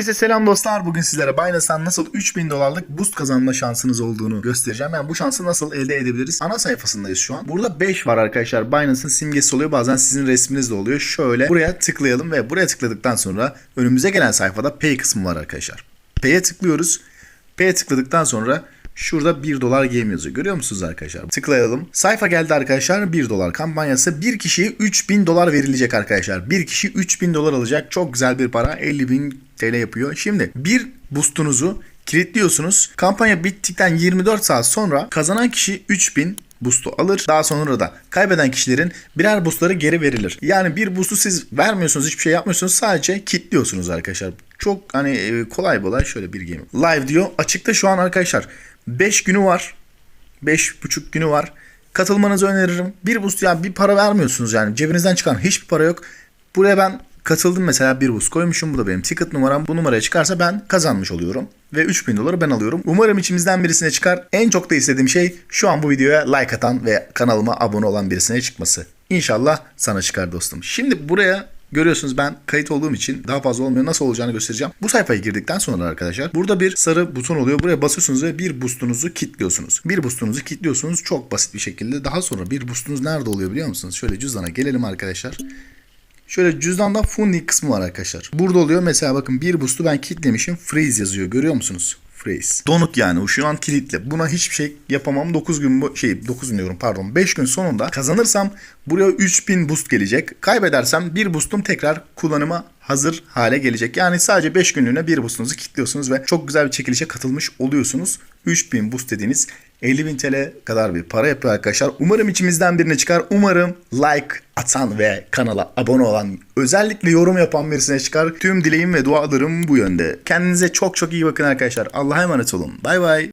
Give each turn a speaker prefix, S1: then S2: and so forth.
S1: Herkese selam dostlar. Bugün sizlere Binance'dan nasıl 3000 dolarlık boost kazanma şansınız olduğunu göstereceğim. Yani bu şansı nasıl elde edebiliriz? Ana sayfasındayız şu an. Burada 5 var arkadaşlar. Binance'ın simgesi oluyor. Bazen sizin resminiz de oluyor. Şöyle buraya tıklayalım ve buraya tıkladıktan sonra önümüze gelen sayfada Pay kısmı var arkadaşlar. Pay'e tıklıyoruz. Pay'e tıkladıktan sonra Şurada 1 dolar game yazıyor. Görüyor musunuz arkadaşlar? Tıklayalım. Sayfa geldi arkadaşlar. 1 dolar kampanyası. Bir kişiye 3000 dolar verilecek arkadaşlar. Bir kişi 3000 dolar alacak. Çok güzel bir para. 50 bin TL yapıyor. Şimdi bir boostunuzu kilitliyorsunuz. Kampanya bittikten 24 saat sonra kazanan kişi 3000 boost'u alır. Daha sonra da kaybeden kişilerin birer boostları geri verilir. Yani bir boost'u siz vermiyorsunuz, hiçbir şey yapmıyorsunuz. Sadece kilitliyorsunuz arkadaşlar. Çok hani e, kolay bir olay. Şöyle bir game. Live diyor. Açıkta şu an arkadaşlar 5 günü var. 5,5 günü var. Katılmanızı öneririm. Bir boost yani bir para vermiyorsunuz yani. Cebinizden çıkan hiçbir para yok. Buraya ben katıldım mesela bir boost koymuşum. Bu da benim ticket numaram. Bu numaraya çıkarsa ben kazanmış oluyorum. Ve 3000 doları ben alıyorum. Umarım içimizden birisine çıkar. En çok da istediğim şey şu an bu videoya like atan ve kanalıma abone olan birisine çıkması. İnşallah sana çıkar dostum. Şimdi buraya Görüyorsunuz ben kayıt olduğum için daha fazla olmuyor. Nasıl olacağını göstereceğim. Bu sayfaya girdikten sonra arkadaşlar burada bir sarı buton oluyor. Buraya basıyorsunuz ve bir boostunuzu kilitliyorsunuz. Bir boostunuzu kilitliyorsunuz çok basit bir şekilde. Daha sonra bir boostunuz nerede oluyor biliyor musunuz? Şöyle cüzdana gelelim arkadaşlar. Şöyle cüzdanda funding kısmı var arkadaşlar. Burada oluyor mesela bakın bir boost'u ben kilitlemişim. Freeze yazıyor görüyor musunuz? Freeze. Donuk yani şu an kilitli. Buna hiçbir şey yapamam. 9 gün bu şey 9 gün diyorum pardon. 5 gün sonunda kazanırsam buraya 3000 boost gelecek. Kaybedersem bir boostum tekrar kullanıma hazır hale gelecek. Yani sadece 5 günlüğüne bir boostunuzu kilitliyorsunuz ve çok güzel bir çekilişe katılmış oluyorsunuz. 3000 boost dediğiniz 50.000 TL kadar bir para yapıyor arkadaşlar. Umarım içimizden birine çıkar. Umarım like atan ve kanala abone olan özellikle yorum yapan birisine çıkar. Tüm dileğim ve dualarım bu yönde. Kendinize çok çok iyi bakın arkadaşlar. Allah'a emanet olun. Bay bay.